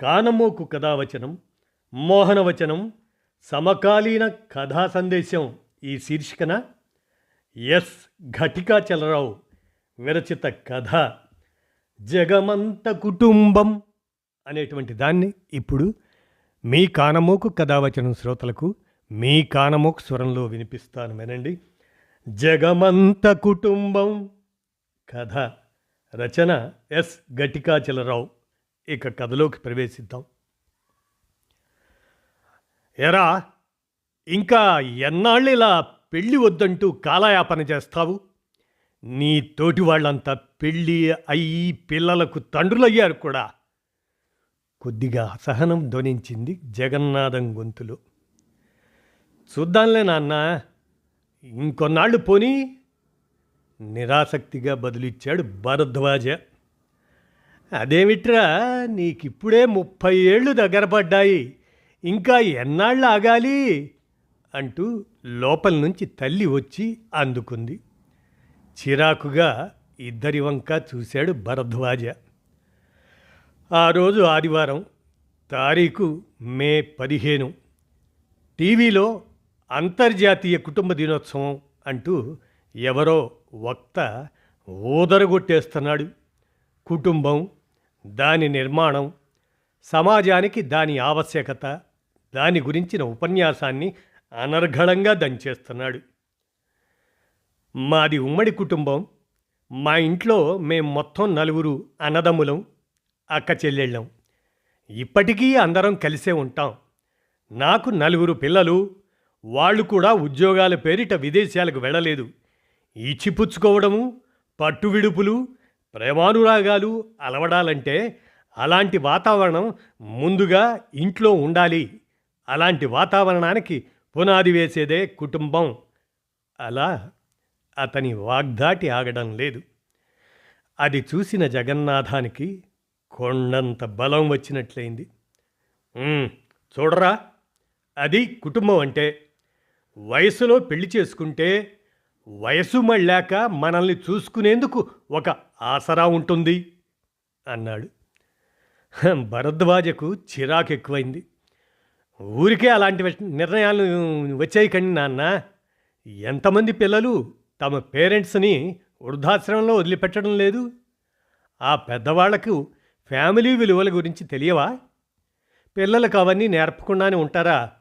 కానమోకు కథావచనం మోహనవచనం సమకాలీన కథా సందేశం ఈ శీర్షికన ఎస్ ఘటికాచలరావు విరచిత కథ. జగమంత కుటుంబం అనేటువంటి దాన్ని ఇప్పుడు మీ కానమోకు కథావచనం శ్రోతలకు మీ కానమోకు స్వరంలో వినిపిస్తాను వినండి. జగమంత కుటుంబం కథ రచన ఎస్ ఘటికాచలరావు. ఇక కథలోకి ప్రవేశిద్దాం. ఎరా ఇంకా ఎన్నాళ్ళు ఇలా పెళ్ళి వద్దంటూ కాలయాపన చేస్తావు? నీ తోటి వాళ్ళంతా పెళ్ళి అయ్యి పిల్లలకు తండ్రులయ్యారు కూడా. కొద్దిగా అసహనం ధ్వనించింది జగన్నాథం గొంతులో. చూద్దాంలే నాన్న ఇంకొన్నాళ్ళు పోనీ. నిరాసక్తిగా బదులిచ్చాడు భరద్వాజ. అదేమిట్రా నీకిప్పుడే ముప్పై ఏళ్ళు దగ్గర పడ్డాయి ఇంకా ఎన్నాళ్ళు ఆగాలి? అంటూ లోపల నుంచి తల్లి వచ్చి అందుకుంది. చిరాకుగా ఇద్దరి వంక చూశాడు భరద్వాజ. ఆ రోజు ఆదివారం తారీఖు మే పదిహేను. టీవీలో అంతర్జాతీయ కుటుంబ దినోత్సవం అంటూ ఎవరో వక్త ఊదరగొట్టేస్తున్నాడు. కుటుంబం దాని నిర్మాణం సమాజానికి దాని ఆవశ్యకత దాని గురించిన ఉపన్యాసాన్ని అనర్ఘళంగా దంచేస్తున్నాడు. మాది ఉమ్మడి కుటుంబం. మా ఇంట్లో మేం మొత్తం నలుగురు అన్నదమ్ములం అక్క చెల్లెళ్ళం. ఇప్పటికీ అందరం కలిసే ఉంటాం. నాకు నలుగురు పిల్లలు వాళ్ళు కూడా ఉద్యోగాల పేరిట విదేశాలకు వెళ్ళలేదు. ఇచ్చిపుచ్చుకోవడము పట్టు విడుపులు ప్రేమానురాగాలు అలవడాలంటే అలాంటి వాతావరణం ముందుగా ఇంట్లో ఉండాలి. అలాంటి వాతావరణానికి పునాది వేసేదే కుటుంబం. అలా అతని వాగ్దాటి ఆగడం లేదు. అది చూసిన జగన్నాథానికి కొండంత బలం వచ్చినట్లయింది. చూడరా అది కుటుంబం అంటే. వయసులో పెళ్ళి చేసుకుంటే వయసు మళ్ళాక మనల్ని చూసుకునేందుకు ఒక ఆసరా ఉంటుంది అన్నాడు. భరద్వాజకు చిరాకు ఎక్కువైంది. ఊరికే అలాంటి నిర్ణయాలు వచ్చాయి కండి నాన్న. ఎంతమంది పిల్లలు తమ పేరెంట్స్ని వృద్ధాశ్రమంలో వదిలిపెట్టడం లేదు? ఆ పెద్దవాళ్ళకు ఫ్యామిలీ విలువల గురించి తెలియవా? పిల్లలకు అవన్నీ నేర్పకుండానే ఉంటారా?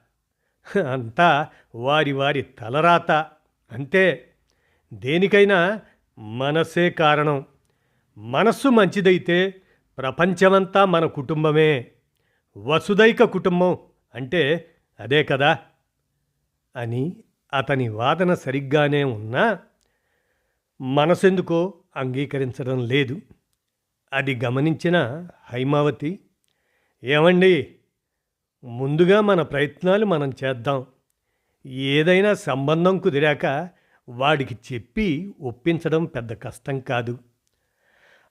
అంతా వారి వారి తలరాత. అంతే. దేనికైనా మనసే కారణం. మనస్సు మంచిదైతే ప్రపంచమంతా మన కుటుంబమే. వసుదైక కుటుంబం అంటే అదే కదా? అని అతని వాదన సరిగ్గానే ఉన్నా మనసెందుకో అంగీకరించడం లేదు. అది గమనించిన హైమావతి ఏమండి ముందుగా మన ప్రయత్నాలు మనం చేద్దాం. ఏదైనా సంబంధం కుదిరాక వాడికి చెప్పి ఒప్పించడం పెద్ద కష్టం కాదు.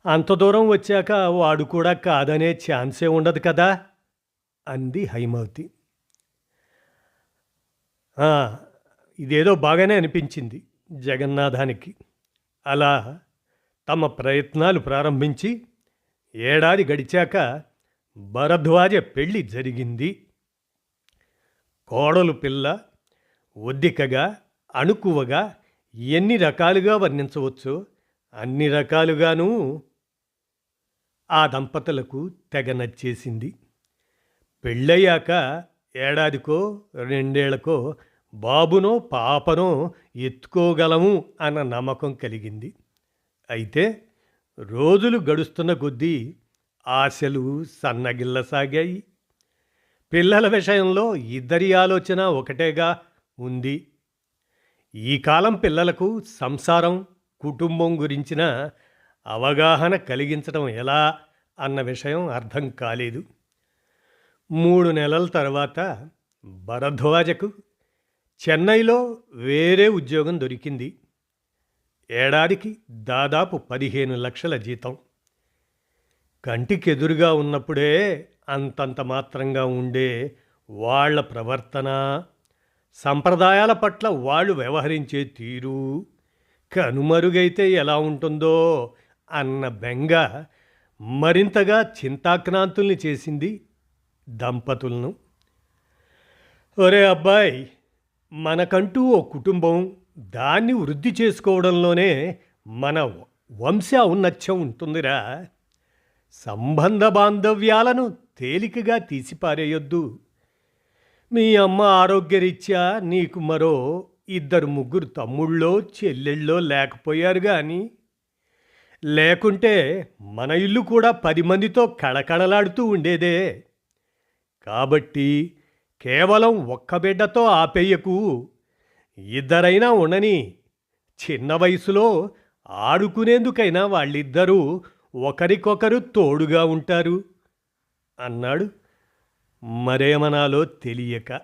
అంత దూరం వచ్చాక వాడు కూడా కాదనే ఛాన్సే ఉండదు కదా? అంది హైమవతి. ఇదేదో బాగానే అనిపించింది జగన్నాథానికి. అలా తమ ప్రయత్నాలు ప్రారంభించి ఏడాది గడిచాక భరద్వాజ పెళ్ళి జరిగింది. కోడలు పిల్ల ఒద్దికగా అణుకువగా ఎన్ని రకాలుగా వర్ణించవచ్చో అన్ని రకాలుగానూ ఆ దంపతులకు తెగ నచ్చేసింది. పెళ్ళయ్యాక ఏడాదికో రెండేళ్ళకో బాబునో పాపనో ఎత్తుకోగలము అన్న నమ్మకం కలిగింది. అయితే రోజులు గడుస్తున్న కొద్దీ ఆశలు సన్నగిల్లసాగాయి పిల్లల విషయంలో ఇద్దరి ఆలోచన ఒకటేగా ఉంది. ఈ కాలం పిల్లలకు సంసారం కుటుంబం గురించిన అవగాహన కలిగించడం ఎలా అన్న విషయం అర్థం కాలేదు. మూడు నెలల తర్వాత భరద్వాజకు చెన్నైలో వేరే ఉద్యోగం దొరికింది. ఏడాదికి దాదాపు పదిహేను లక్షల జీతం. కంటికెదురుగా ఉన్నప్పుడే అంతంత మాత్రంగా ఉండే వాళ్ళ ప్రవర్తన సంప్రదాయాల పట్ల వాళ్ళు వ్యవహరించే తీరు కనుమరుగైతే ఎలా ఉంటుందో అన్న బెంగ మరింతగా చింతాక్రాంతుల్ని చేసింది దంపతులను. ఒరే అబ్బాయి మనకంటూ ఓ కుటుంబం దాన్ని వృద్ధి చేసుకోవడంలోనే మన వంశ ఔన్నత్యం ఉంటుందిరా. సంబంధ బాంధవ్యాలను తేలికగా తీసిపారేయొద్దు. మీ అమ్మ ఆరోగ్యరీత్యా నీకు మరో ఇద్దరు ముగ్గురు తమ్ముళ్ళో చెల్లెళ్ళో లేకపోయారు కానీ లేకుంటే మన ఇల్లు కూడా పది మందితో కళకళలాడుతూ ఉండేదే. కాబట్టి కేవలం ఒక్క బిడ్డతో ఆపేయకు. ఇద్దరైనా ఉండని చిన్న వయసులో ఆడుకునేందుకైనా వాళ్ళిద్దరూ ఒకరికొకరు తోడుగా ఉంటారు అన్నాడు మరేమనాలో తెలియక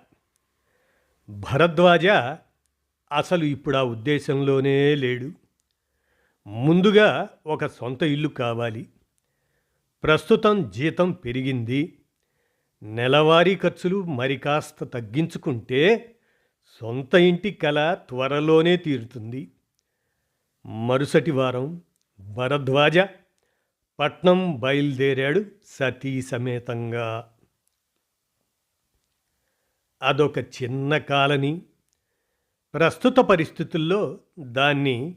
భరద్వాజ అసలు ఇప్పుడు ఆ ఉద్దేశంలోనే లేడు. ముందుగా ఒక సొంత ఇల్లు కావాలి. ప్రస్తుతం జీతం పెరిగింది. నెలవారీ ఖర్చులు మరి కాస్త తగ్గించుకుంటే సొంత ఇంటి కల త్వరలోనే తీరుతుంది. మరుసటి వారం భరద్వాజ పట్నం బయలుదేరాడు సతీ సమేతంగా. అదొక చిన్న కాలనీ. ప్రస్తుత పరిస్థితుల్లో దాన్ని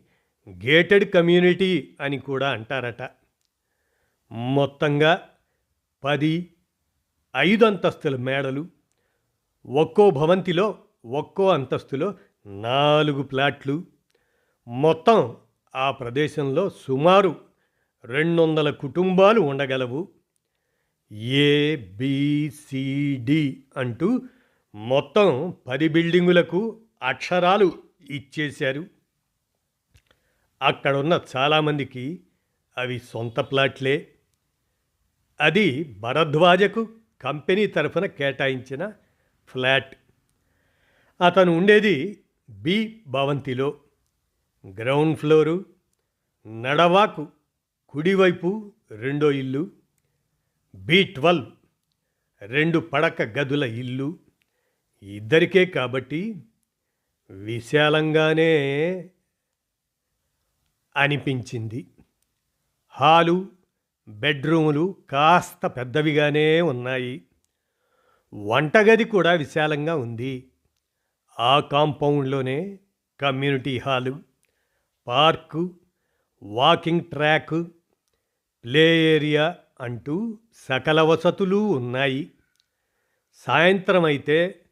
గేటెడ్ కమ్యూనిటీ అని కూడా అంటారట. మొత్తంగా పది ఐదు అంతస్తుల మేడలు ఒక్కో భవంతిలో ఒక్కో అంతస్తులో నాలుగు ప్లాట్లు. మొత్తం ఆ ప్రదేశంలో సుమారు రెండు వందల కుటుంబాలు ఉండగలవు. ఏబిసిడి అంటూ మొత్తం పది బిల్డింగులకు అక్షరాలు ఇచ్చేశారు. అక్కడున్న చాలామందికి అవి సొంత ప్లాట్లే. అది భరద్వాజకు కంపెనీ తరఫున కేటాయించిన ఫ్లాట్. అతను ఉండేది బి భవంతిలో. గ్రౌండ్ ఫ్లోరు నడవాకు కుడివైపు రెండో ఇల్లు బి ట్వెల్వ్ రెండు పడక గదుల ఇల్లు ఇద్దరికే కాబట్టి విశాలంగానే అనిపించింది. హాలు బెడ్రూములు కాస్త పెద్దవిగానే ఉన్నాయి. వంటగది కూడా విశాలంగా ఉంది. ఆ కాంపౌండ్లోనే community hall park walking track play area అంటూ సకల వసతులు ఉన్నాయి. సాయంత్రం అయితే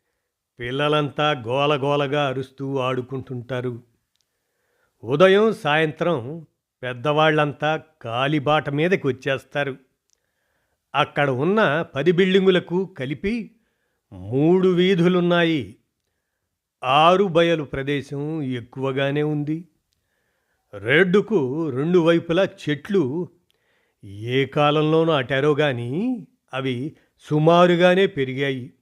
పిల్లలంతా గోలగోలగా అరుస్తూ ఆడుకుంటుంటారు. ఉదయం సాయంత్రం పెద్దవాళ్ళంతా కాలిబాట మీదకి వచ్చేస్తారు. అక్కడ ఉన్న పది బిల్డింగులకు కలిపి మూడు వీధులున్నాయి. ఆరు బయలు ప్రదేశం ఎక్కువగానే ఉంది. రెడ్డుకు రెండు వైపులా చెట్లు ఏ కాలంలోనూ అటారో కానీ అవి సుమారుగానే పెరిగాయి.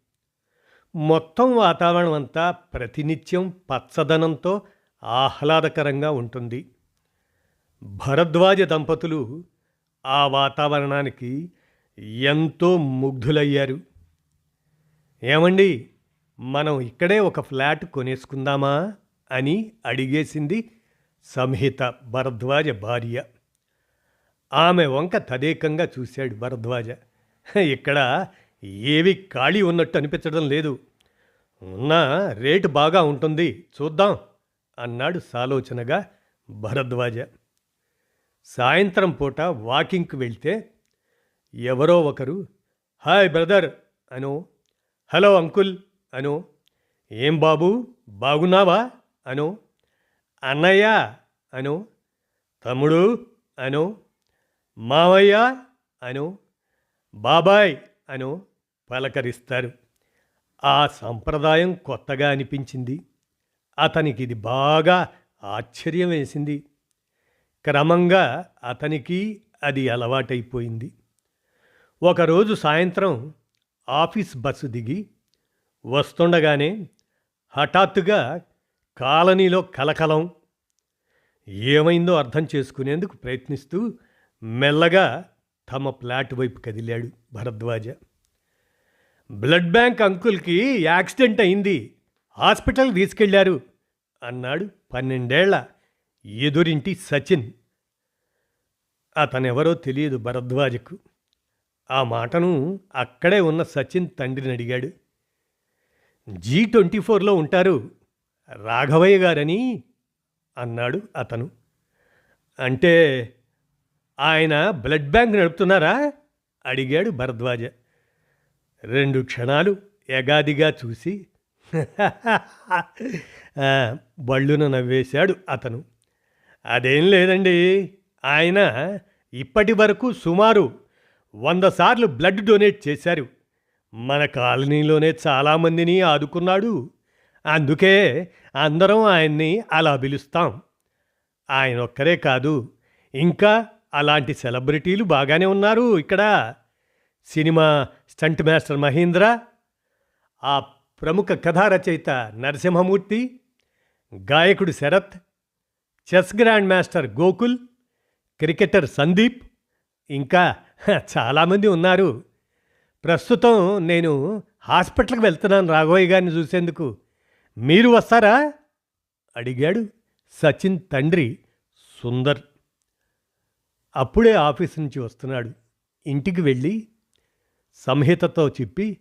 మొత్తం వాతావరణం అంతా ప్రతినిత్యం పచ్చదనంతో ఆహ్లాదకరంగా ఉంటుంది. భరద్వాజ దంపతులు ఆ వాతావరణానికి ఎంతో ముగ్ధులయ్యారు. ఏమండి మనం ఇక్కడే ఒక ఫ్లాట్ కొనేసుకుందామా అని అడిగేసింది సంహిత భరద్వాజ భార్య. ఆమె వంక తదేకంగా చూశాడు భరద్వాజ. ఇక్కడ ఏవి ఖాళీ ఉన్నట్టు అనిపించడం లేదు. ఉన్న రేటు బాగా ఉంటుంది చూద్దాం అన్నాడు సాలోచనగా భరద్వాజ. సాయంత్రం పూట వాకింగ్కి వెళ్తే ఎవరో ఒకరు హాయ్ బ్రదర్ అను హలో అంకుల్ అను ఏం బాబు బాగున్నావా? అను అన్నయ్య అను తమ్ముడు అను మావయ్య అను బాబాయ్ అను పలకరిస్తారు. ఆ సంప్రదాయం కొత్తగా అనిపించింది. అతనికి ఇది బాగా ఆశ్చర్యం వేసింది. క్రమంగా అతనికి అది అలవాటైపోయింది. ఒకరోజు సాయంత్రం ఆఫీస్ బస్సు దిగి వస్తుండగానే హఠాత్తుగా కాలనీలో కలకలం. ఏమైందో అర్థం చేసుకునేందుకు ప్రయత్నిస్తూ మెల్లగా తమ ఫ్లాట్ వైపు కదిలాడు భరద్వాజ. బ్లడ్ బ్యాంక్ అంకుల్కి యాక్సిడెంట్ అయింది. హాస్పిటల్ తీసుకెళ్ళారు అన్నాడు పన్నెండేళ్ళ ఎదురింటి సచిన్. అతనెవరో తెలియదు భరద్వాజకు. ఆ మాటను అక్కడే ఉన్న సచిన్ తండ్రిని అడిగాడు. జీ ట్వంటీ ఫోర్లో ఉంటారు రాఘవయ్య గారని అన్నాడు అతను. అంటే ఆయన బ్లడ్ బ్యాంక్ నడుపుతున్నారా? అడిగాడు భరద్వాజ. రెండు క్షణాలు ఎగాదిగా చూసి బళ్ళున నవ్వేశాడు అతను. అదేం లేదండి ఆయన ఇప్పటి వరకు సుమారు వంద సార్లు బ్లడ్ డొనేట్ చేశారు. మన కాలనీలోనే చాలామందిని ఆదుకున్నాడు. అందుకే అందరం ఆయన్ని అలా పిలుస్తాం. ఆయన ఒక్కరే కాదు ఇంకా అలాంటి సెలబ్రిటీలు బాగానే ఉన్నారు ఇక్కడ. సినిమా స్టంట్ మాస్టర్ మహేంద్ర ఆ ప్రముఖ కథా రచయిత నరసింహమూర్తి గాయకుడు Sharath chess grandmaster Gokul cricketer Sandeep ఇంకా చాలామంది ఉన్నారు. ప్రస్తుతం నేను హాస్పిటల్కి వెళ్తున్నాను రాఘవయ్య గారిని చూసేందుకు. మీరు వస్తారా? అడిగాడు సచిన్ తండ్రి సుందర్. అప్పుడే ఆఫీస్ నుంచి వస్తున్నాడు. ఇంటికి వెళ్ళి సంహితతో చెప్పి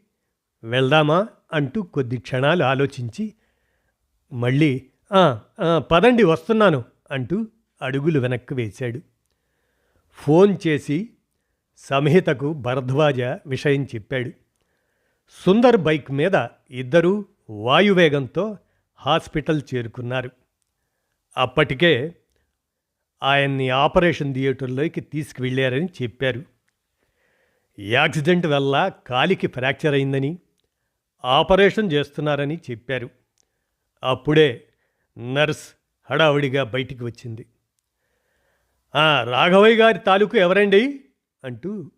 వెళ్దామా? అంటూ కొద్ది క్షణాలు ఆలోచించి మళ్ళీ పదండి వస్తున్నాను అంటూ అడుగులు వెనక్కి వేశాడు. ఫోన్ చేసి సంహితకు భరద్వాజ విషయం చెప్పాడు. సుందర్ బైక్ మీద ఇద్దరూ వాయువేగంతో హాస్పిటల్ చేరుకున్నారు. అప్పటికే ఆయన్ని ఆపరేషన్ థియేటర్లోకి తీసుకువెళ్ళారని చెప్పారు. యాక్సిడెంట్ వల్ల కాలికి ఫ్రాక్చర్ అయిందని ఆపరేషన్ చేస్తున్నారని చెప్పారు. అప్పుడే నర్స్ హడావుడిగా బయటికి వచ్చింది. రాఘవయ్య గారి తాలూకు ఎవరండి? అంటూ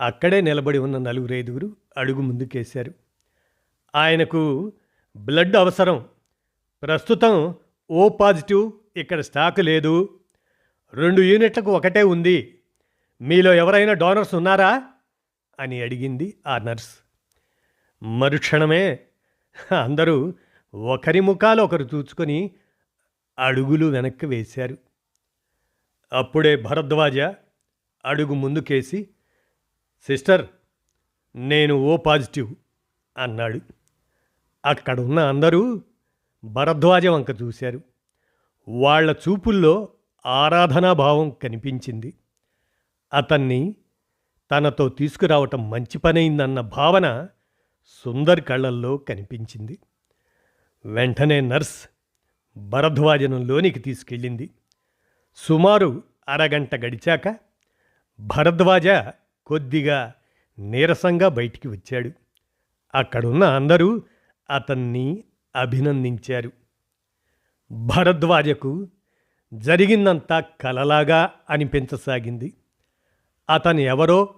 అక్కడే నిలబడి ఉన్న నలుగురు ఐదుగురు అడుగు ముందుకేశారు. ఆయనకు బ్లడ్ అవసరం. ప్రస్తుతం ఓ పాజిటివ్ ఇక్కడ స్టాక్ లేదు. రెండు యూనిట్లకు ఒకటే ఉంది. మీలో ఎవరైనా డోనర్స్ ఉన్నారా? అని అడిగింది ఆ నర్స్. మరుక్షణమే అందరూ ఒకరి ముఖాలు ఒకరు చూచుకొని అడుగులు వెనక్కి వేశారు. అప్పుడే భరద్వాజ అడుగు ముందుకేసి సిస్టర్ నేను ఓ పాజిటివ్ అన్నాడు. అక్కడ ఉన్న అందరూ భరద్వాజ వంక చూశారు. వాళ్ళ చూపుల్లో ఆరాధనాభావం కనిపించింది. అతన్ని తనతో తీసుకురావటం మంచి పనైందన్న భావన సుందర్ కళ్ళల్లో కనిపించింది. వెంటనే నర్స్ భరద్వాజను లోనికి తీసుకెళ్ళింది. సుమారు అరగంట గడిచాక భరద్వాజ కొద్దిగా నీరసంగా బయటికి వచ్చాడు. అక్కడున్న అందరూ అతన్ని అభినందించారు. భరద్వాజకు జరిగిందంతా కలలాగా అనిపించసాగింది. అతను ఎవరో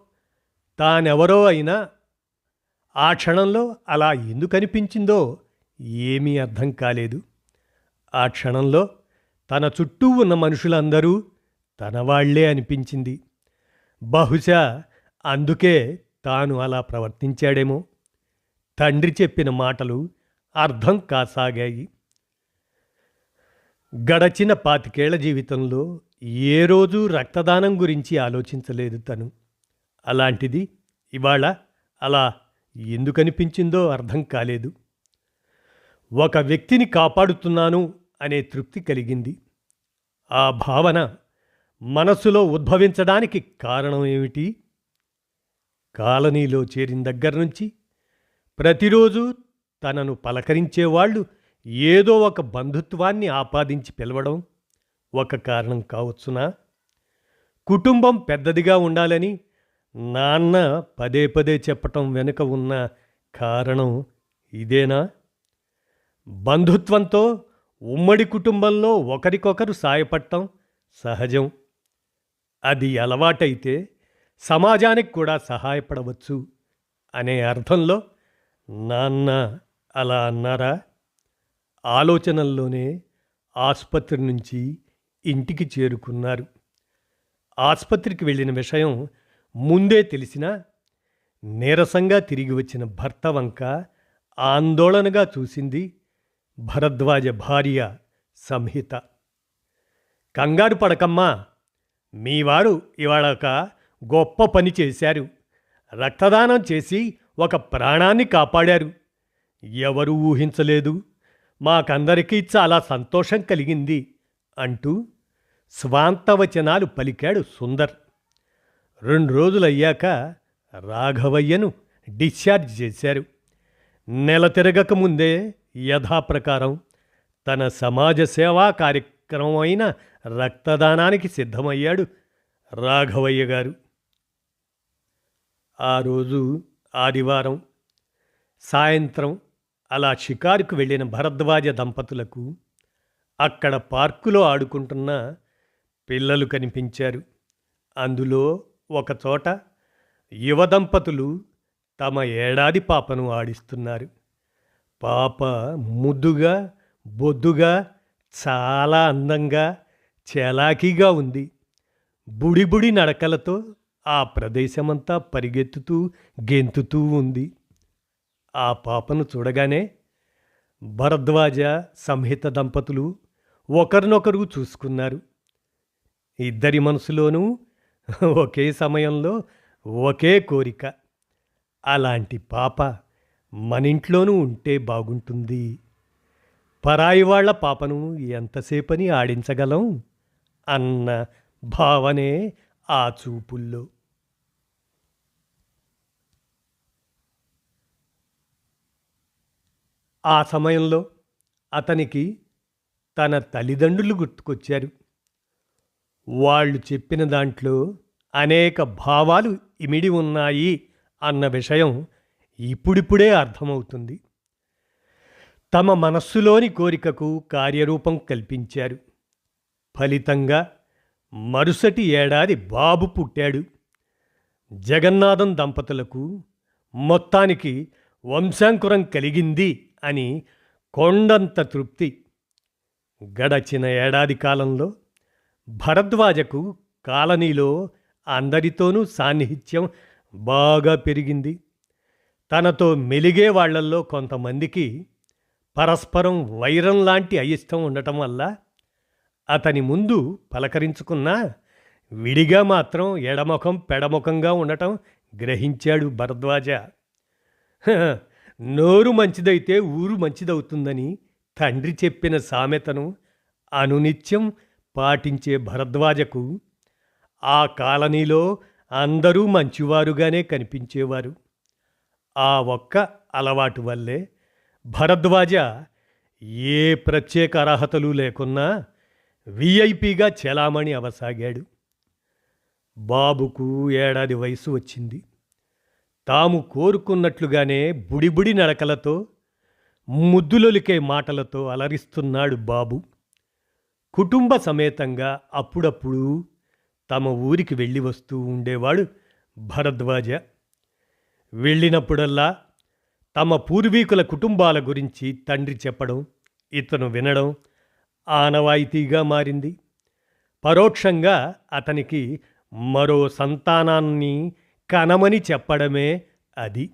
తానెవరో అయినా ఆ క్షణంలో అలా ఎందుకనిపించిందో ఏమీ అర్థం కాలేదు. ఆ క్షణంలో తన చుట్టూ ఉన్న మనుషులందరూ తనవాళ్ళే అనిపించింది. బహుశా అందుకే తాను అలా ప్రవర్తించాడేమో. తండ్రి చెప్పిన మాటలు అర్థం కాసాగాయి. గడచిన పాతికేళ్ళ జీవితంలో ఏ రోజు రక్తదానం గురించి ఆలోచించలేదు తను. అలాంటిది ఇవాళ అలా ఎందుకనిపించిందో అర్థం కాలేదు. ఒక వ్యక్తిని కాపాడుతున్నాను అనే తృప్తి కలిగింది. ఆ భావన మనస్సులో ఉద్భవించడానికి కారణం ఏమిటి? కాలనీలో చేరిన దగ్గర నుంచి ప్రతిరోజు తనను పలకరించేవాళ్ళు ఏదో ఒక బంధుత్వాన్ని ఆపాదించి పిలవడం ఒక కారణం కావచ్చునా? కుటుంబం పెద్దదిగా ఉండాలని నాన్న పదే పదే చెప్పటం వెనుక ఉన్న కారణం ఇదేనా? బంధుత్వంతో ఉమ్మడి కుటుంబంలో ఒకరికొకరు సాయపడటం సహజం. అది అలవాటైతే సమాజానికి కూడా సహాయపడవచ్చు అనే అర్థంలో నాన్న అలా అన్నారా? ఆలోచనల్లోనే ఆసుపత్రి నుంచి ఇంటికి చేరుకున్నారు. ఆసుపత్రికి వెళ్ళిన విషయం ముందే తెలిసినా నీరసంగా తిరిగి వచ్చిన భర్త వంక ఆందోళనగా చూసింది భరద్వాజ భార్య సంహిత. కంగారు పడకమ్మా మీవారు ఇవాళ ఒక గొప్ప పని చేశారు. రక్తదానం చేసి ఒక ప్రాణాన్ని కాపాడారు. ఎవరు ఊహించలేదు. మాకందరికీ చాలా సంతోషం కలిగింది అంటూ స్వాంతవచనాలు పలికాడు సుందర్. రెండు రోజులయ్యాక రాఘవయ్యను డిశ్చార్జ్ చేశారు. నెల తిరగక ముందే యథాప్రకారం తన సమాజ సేవా కార్యక్రమం అయిన రక్తదానానికి సిద్ధమయ్యాడు రాఘవయ్య గారు. ఆ రోజు ఆదివారం సాయంత్రం అలా షికారుకు వెళ్ళిన భరద్వాజ దంపతులకు అక్కడ పార్కులో ఆడుకుంటున్న పిల్లలు కనిపించారు. అందులో ఒకచోట యువ దంపతులు తమ ఏడాది పాపను ఆడిస్తున్నారు. పాప ముద్దుగా బొద్దుగా చాలా అందంగా చలాకీగా ఉంది. బుడిబుడి నడకలతో ఆ ప్రదేశమంతా పరిగెత్తుతూ గెంతుతూ ఉంది. ఆ పాపను చూడగానే భరద్వాజ సంహిత దంపతులు ఒకరినొకరు చూసుకున్నారు. ఇద్దరి మనసులోనూ ఒకే సమయంలో ఒకే కోరిక. అలాంటి పాప మనింట్లోనూ ఉంటే బాగుంటుంది. పరాయి వాళ్ళ పాపను ఎంతసేపని ఆడించగలం అన్న భావనే ఆ చూపుల్లో. ఆ సమయంలో అతనికి తన తల్లిదండ్రులు గుర్తుకొచ్చారు. వాళ్ళు చెప్పిన దాంట్లో అనేక భావాలు ఇమిడి ఉన్నాయి అన్న విషయం ఇప్పుడిప్పుడే అర్థమవుతుంది. తమ మనస్సులోని కోరికకు కార్యరూపం కల్పించారు. ఫలితంగా మరుసటి ఏడాది బాబు పుట్టాడు. జగన్నాథం దంపతులకు మొత్తానికి వంశాంకురం కలిగింది అని కొండంత తృప్తి. గడచిన ఏడాది కాలంలో భరద్వాజకు కాలనీలో అందరితోనూ సాన్నిహిత్యం బాగా పెరిగింది. తనతో మెలిగే వాళ్ళల్లో కొంతమందికి పరస్పరం వైరం లాంటి అయిష్టం ఉండటం వల్ల అతని ముందు పలకరించుకున్నా విడిగా మాత్రం ఎడముఖం పెడముఖంగా ఉండటం గ్రహించాడు భరద్వాజ. "హ, నోరు మంచిదైతే ఊరు మంచిదవుతుందని తండ్రి చెప్పిన సామెతను అనునిత్యం పాటించే భరద్వాజకు ఆ కాలనీలో అందరూ మంచివారుగానే కనిపించేవారు. ఆ ఒక్క అలవాటు వల్లే భరద్వాజ ఏ ప్రత్యేక అర్హతలు లేకున్నా విఐపిగా చెలామణి అవసాగాడు. బాబుకు ఏడాది వయసు వచ్చింది. తాము కోరుకున్నట్లుగానే బుడిబుడి నడకలతో ముద్దులొలికే మాటలతో అలరిస్తున్నాడు బాబు. కుటుంబ సమేతంగా అప్పుడప్పుడు తమ ఊరికి వెళ్ళి వస్తూ ఉండేవాడు భరద్వాజ. వెళ్ళినప్పుడల్లా తమ పూర్వీకుల కుటుంబాల గురించి తండ్రి చెప్పడం ఇతను వినడం ఆనవాయితీగా మారింది. పరోక్షంగా అతనికి మరో సంతానాన్ని కనమని చెప్పడమే అది.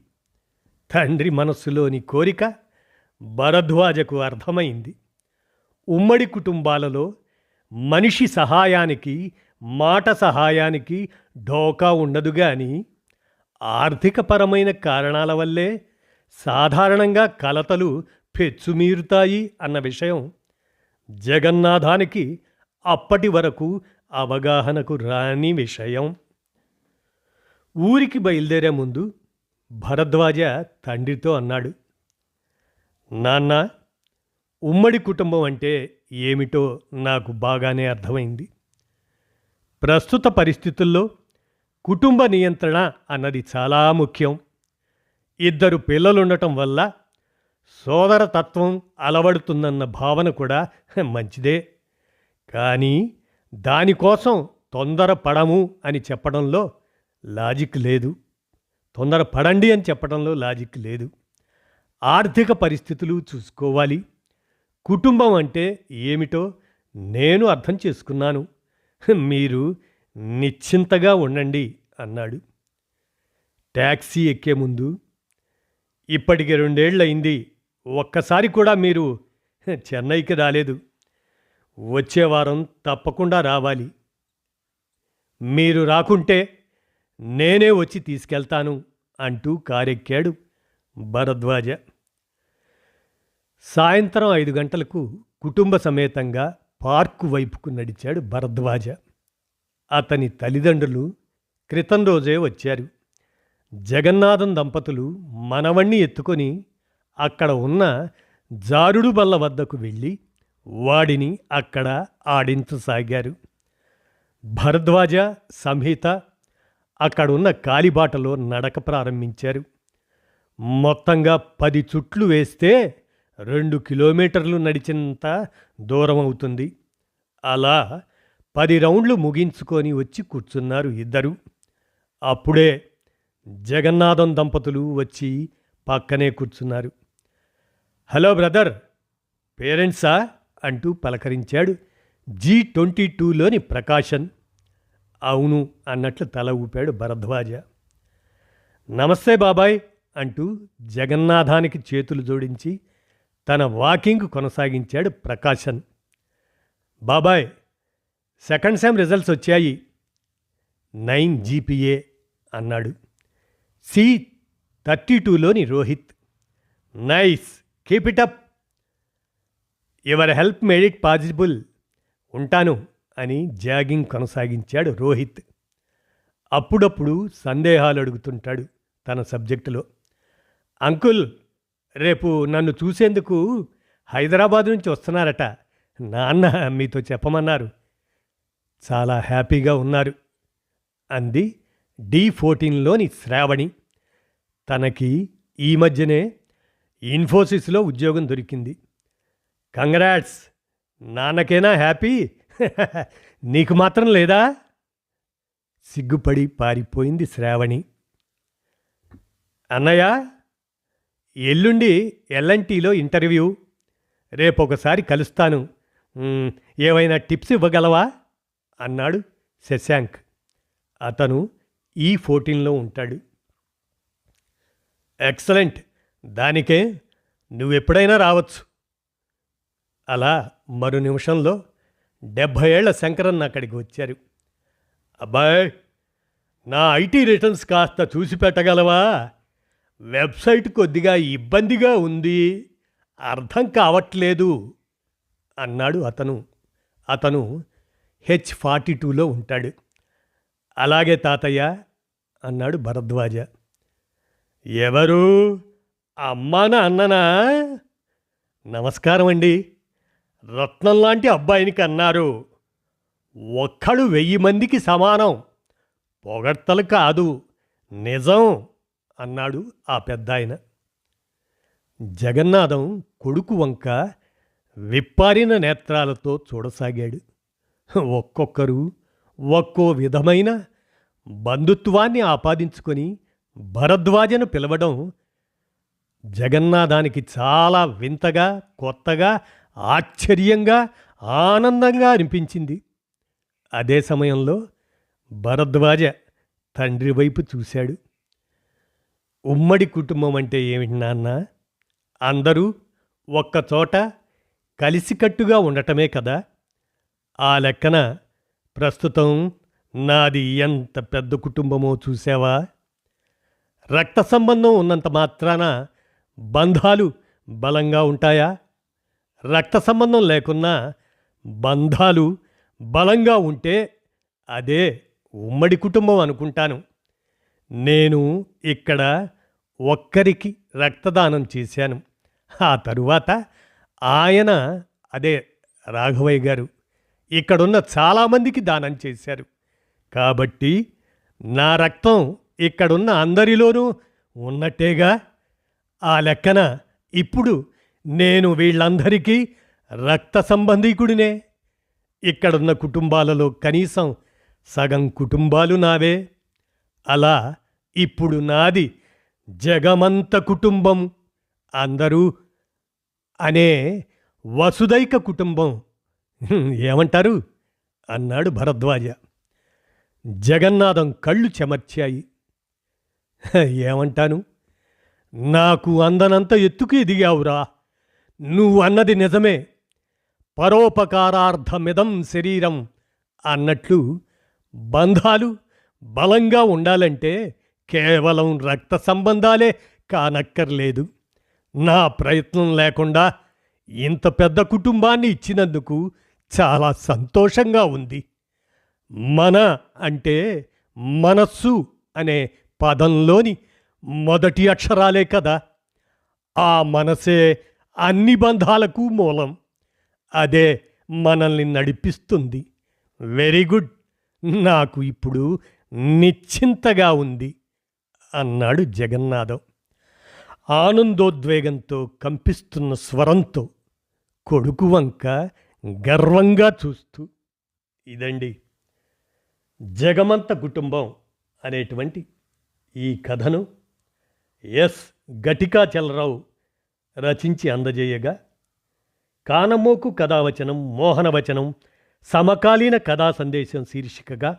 తండ్రి మనస్సులోని కోరిక భరద్వాజకు అర్థమైంది. ఉమ్మడి కుటుంబాలలో మనిషి సహాయానికి మాట సహాయానికి ఢోకా ఉండదు కానీ ఆర్థికపరమైన కారణాల వల్లే సాధారణంగా కలతలు పెచ్చుమీరుతాయి అన్న విషయం జగన్నాథానికి అప్పటి వరకు అవగాహనకు రాని విషయం. ఊరికి బయలుదేరే ముందు భరద్వాజ తండ్రితో అన్నాడు నాన్న ఉమ్మడి కుటుంబం అంటే ఏమిటో నాకు బాగానే అర్థమైంది. ప్రస్తుత పరిస్థితుల్లో కుటుంబ నియంత్రణ అన్నది చాలా ముఖ్యం. ఇద్దరు పిల్లలుండటం వల్ల సోదరతత్వం అలవడుతుందన్న భావన కూడా మంచిదే. కానీ దానికోసం తొందరపడము అని చెప్పడంలో లాజిక్ లేదు. తొందర పడండి అని చెప్పడంలో లాజిక్ లేదు. ఆర్థిక పరిస్థితులు చూసుకోవాలి. కుటుంబం అంటే ఏమిటో నేను అర్థం చేసుకున్నాను. మీరు నిశ్చింతగా ఉండండి అన్నాడు. ట్యాక్సీ ఎక్కే ముందు ఇప్పటికి రెండేళ్ళయింది ఒక్కసారి కూడా మీరు చెన్నైకి రాలేదు. వచ్చే వారం తప్పకుండా రావాలి. మీరు రాకుంటే నేనే వచ్చి తీసుకెళ్తాను అంటూ కారెక్కాడు భరద్వాజ. సాయంత్రం ఐదు గంటలకు కుటుంబ సమేతంగా పార్కు వైపుకు నడిచాడు భరద్వాజ. అతని తల్లిదండ్రులు క్రితం రోజే వచ్చారు. జగన్నాథం దంపతులు మనవణ్ణి ఎత్తుకొని అక్కడ ఉన్న జారుడు బల్ల వద్దకు వెళ్ళి వాడిని అక్కడ ఆడించసాగారు భరద్వాజ సంహిత అక్కడున్న కాలిబాటలో నడక ప్రారంభించారు. మొత్తంగా పది చుట్లు వేస్తే రెండు కిలోమీటర్లు నడిచినంత దూరం అవుతుంది. అలా పది రౌండ్లు ముగించుకొని వచ్చి కూర్చున్నారు ఇద్దరు. అప్పుడే జగన్నాథం దంపతులు వచ్చి పక్కనే కూర్చున్నారు. హలో బ్రదర్ పేరెంట్సా? అంటూ పలకరించాడు జీ ట్వంటీ టూలోని ప్రకాశన్. అవును అన్నట్లు తల ఊపాడు భరద్వాజ. నమస్తే బాబాయ్ అంటూ జగన్నాథానికి చేతులు జోడించి తన వాకింగ్ కొనసాగించాడు ప్రకాశన్. బాబాయ్ సెకండ్ సెమ్ రిజల్ట్స్ వచ్చాయి. నైన్ జీపీఏ అన్నాడు. C thirty టూలోని Rohit. Nice keep it up your help made it possible ఉంటాను అని జాగింగ్ కొనసాగించాడు రోహిత్. అప్పుడప్పుడు సందేహాలు అడుగుతుంటాడు తన సబ్జెక్టులో. అంకుల్ రేపు నన్ను చూసేందుకు హైదరాబాద్ నుంచి వస్తున్నారట. నాన్న మీతో చెప్పమన్నారు. చాలా హ్యాపీగా ఉన్నారు. అంది డి ఫోర్టీన్లోని శ్రావణి. తనకి ఈ మధ్యనే ఇన్ఫోసిస్లో ఉద్యోగం దొరికింది. కంగ్రాట్స్! నాన్నకేనా హ్యాపీ? నీకు మాత్రం లేదా? సిగ్గుపడి పారిపోయింది శ్రావణి. అన్నయ్య! ఎల్లుండి ఎల్ఎన్టీలో ఇంటర్వ్యూ. రేపు ఒకసారి కలుస్తాను ఏవైనా టిప్స్ ఇవ్వగలవా? అన్నాడు శశాంక్. అతను ఈ ఫోర్టీన్లో ఉంటాడు. ఎక్సలెంట్. దానికే నువ్వెప్పుడైనా రావచ్చు. అలా మరు నిమిషంలో డెబ్భై ఏళ్ళ శంకరన్న అక్కడికి వచ్చారు. అబ్బాయ్ నా ఐటీ రిటర్న్స్ కాస్త చూసి పెట్టగలవా? వెబ్సైట్ కొద్దిగా ఇబ్బందిగా ఉంది. అర్థం కావట్లేదు అన్నాడు అతను. అతను హెచ్ ఫార్టీ టూలో ఉంటాడు. అలాగే తాతయ్య అన్నాడు భరద్వాజ. ఎవరు? అమ్మానా అన్ననా నమస్కారం అండి. రత్నం లాంటి అబ్బాయిని కన్నారు. ఒక్కడు వెయ్యి మందికి సమానం. పొగడ్తలు కాదు. నిజం. అన్నాడు ఆ పెద్దాయన. జగన్నాథం కొడుకు వంక విప్పారిన నేత్రాలతో చూడసాగాడు. ఒక్కొక్కరు ఒక్కో విధమైన బంధుత్వాన్ని ఆపాదించుకొని భరద్వాజను పిలవడం జగన్నాథానికి చాలా వింతగా కొత్తగా ఆశ్చర్యంగా ఆనందంగా అనిపించింది. అదే సమయంలో భరద్వాజ తండ్రి వైపు చూశాడు. ఉమ్మడి కుటుంబం అంటే ఏమిటి నాన్న? అందరూ ఒక్కచోట కలిసికట్టుగా ఉండటమే కదా? ఆ లెక్కన ప్రస్తుతం నాది ఎంత పెద్ద కుటుంబమో చూసావా రక్త సంబంధం ఉన్నంత మాత్రాన బంధాలు బలంగా ఉంటాయా? రక్త సంబంధం లేకున్నా బంధాలు బలంగా ఉంటే అదే ఉమ్మడి కుటుంబం అనుకుంటాను. నేను ఇక్కడ ఒక్కరికి రక్తదానం చేశాను. ఆ తరువాత ఆయన అదే రాఘవయ్య గారు ఇక్కడున్న చాలామందికి దానం చేశారు. కాబట్టి నా రక్తం ఇక్కడున్న అందరిలోనూ ఉన్నట్టేగా ఆ లెక్కన ఇప్పుడు నేను వీళ్ళందరికీ రక్త సంబంధీకుడినే. ఇక్కడున్న కుటుంబాలలో కనీసం సగం కుటుంబాలు నావే. అలా ఇప్పుడు నాది జగమంత కుటుంబం. అందరూ అనే వసుదైక కుటుంబం. ఏమంటారు? అన్నాడు భరద్వాజ. జగన్నాథం కళ్ళు చెమర్చాయి. ఏమంటాను? నాకు అందనంత ఎత్తుకు ఎదిగావురా నువ్వు అన్నది నిజమే. పరోపకారార్థమిదం శరీరం అన్నట్లు బంధాలు బలంగా ఉండాలంటే కేవలం రక్త సంబంధాలే కానక్కర్లేదు. నా ప్రయత్నం లేకుండా ఇంత పెద్ద కుటుంబాన్ని ఇచ్చినందుకు చాలా సంతోషంగా ఉంది. మన అంటే మనస్సు అనే పదంలోని మొదటి అక్షరాలే కదా. ఆ మనసే అన్ని బంధాలకు మూలం. అదే మనల్ని నడిపిస్తుంది. Very good. నాకు ఇప్పుడు నిశ్చింతగా ఉంది. అన్నాడు జగన్నాథం. ఆనందోద్వేగంతో కంపిస్తున్న స్వరంతో కొడుకు వంక గర్వంగా చూస్తూ ఇదండి జగమంత కుటుంబం అనేటువంటి ఈ కథను ఎస్ గటికాచలరావు రచించి అందజేయగా కానమోకు కథావచనం మోహనవచనం సమకాలీన కథా సందేశం శీర్షికగా